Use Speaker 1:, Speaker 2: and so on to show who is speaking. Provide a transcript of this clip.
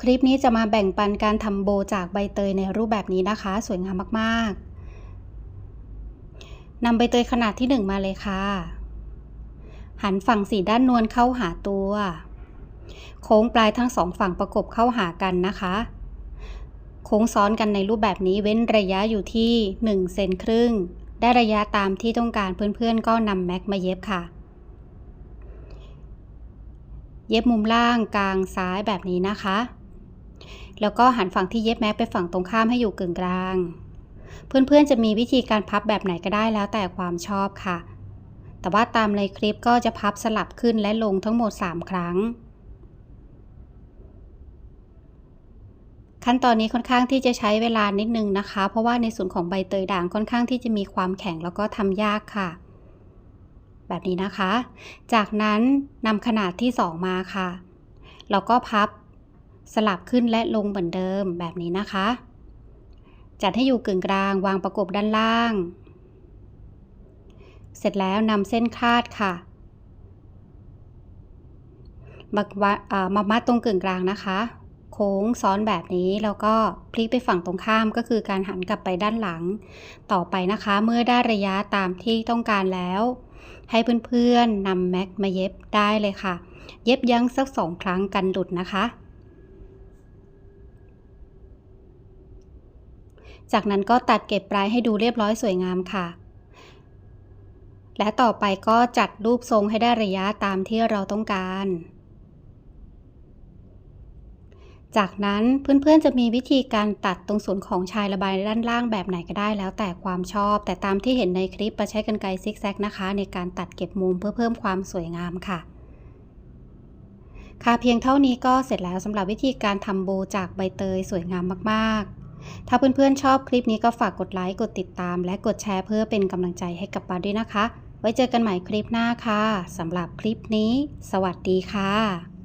Speaker 1: คลิปนี้จะมาแบ่งปันการทำโบจากใบเตยในรูปแบบนี้นะคะ สวยงามมากๆนำใบเตยขนาดที่ 1 มาเลยค่ะ หันฝั่งสีด้านนวลเข้าหาตัว โค้งปลายทั้งสองฝั่งประกบเข้าหากันนะคะ โค้งซ้อนกันในรูปแบบนี้เว้นระยะอยู่ที่ 1 เซนครึ่ง ได้ระยะตามที่ต้องการเพื่อนๆ ก็นำแม็กมาเย็บค่ะ เย็บมุมล่างกลางซ้ายแบบนี้นะคะ แล้วก็หันฝั่งที่เย็บแม็กไปฝั่งตรงข้ามให้อยู่กึ่งกลาง เพื่อนๆจะมีวิธีการพับแบบไหนก็ได้แล้วแต่ความชอบค่ะ แต่ว่าตามในคลิปก็จะพับสลับขึ้นและลงทั้งหมด 3 ครั้ง ขั้นตอนนี้ค่อนข้างที่จะใช้เวลานิดนึงนะคะ เพราะว่าในส่วนของใบเตยด่างค่อนข้างที่จะมีความแข็งแล้วก็ทำยากค่ะ แบบนี้นะคะ จากนั้นนำขนาดที่ 2 มาค่ะแล้วก็พับ สลับขึ้นและลงเหมือนเดิมแบบนี้นะคะ จัดให้อยู่กึ่งกลางวางประกบด้านล่าง เสร็จแล้วนำเส้นคาดค่ะมามามัดตรงกึ่งกลางนะคะ โค้งซ้อนแบบนี้แล้วก็พลิกไปฝั่งตรงข้ามก็คือการหันกลับไปด้านหลัง ต่อไปนะคะ เมื่อได้ระยะตามที่ต้องการแล้ว ให้เพื่อนๆนำแม็กมาเย็บได้เลยค่ะ เย็บยั้งสักสองครั้งกันหลุดนะคะ จากนั้นก็ตัดเก็บปลายให้ดูเรียบร้อยสวยงามค่ะ และต่อไปก็จัดรูปทรงให้ได้ระยะตามที่เราต้องการ จากนั้นเพื่อนๆจะมีวิธีการตัดตรงส่วนของชายระบายด้านล่างแบบไหนก็ได้แล้วแต่ความชอบ แต่ตามที่เห็นในคลิปประใช้กันไกรซิกแซกนะคะ ในการตัดเก็บมุมเพื่อเพิ่มความสวยงามค่ะค่ะเพียงเท่านี้ก็เสร็จแล้วสำหรับวิธีการทำโบจากใบเตยสวยงามมากๆ ถ้าเพื่อนๆชอบคลิปนี้ก็ฝากกดไลค์กดติดตาม และกดแชร์เพื่อเป็นกำลังใจให้กับปาด้วยนะคะ ไว้เจอกันใหม่คลิปหน้าค่ะสำหรับคลิปนี้ สวัสดีค่ะ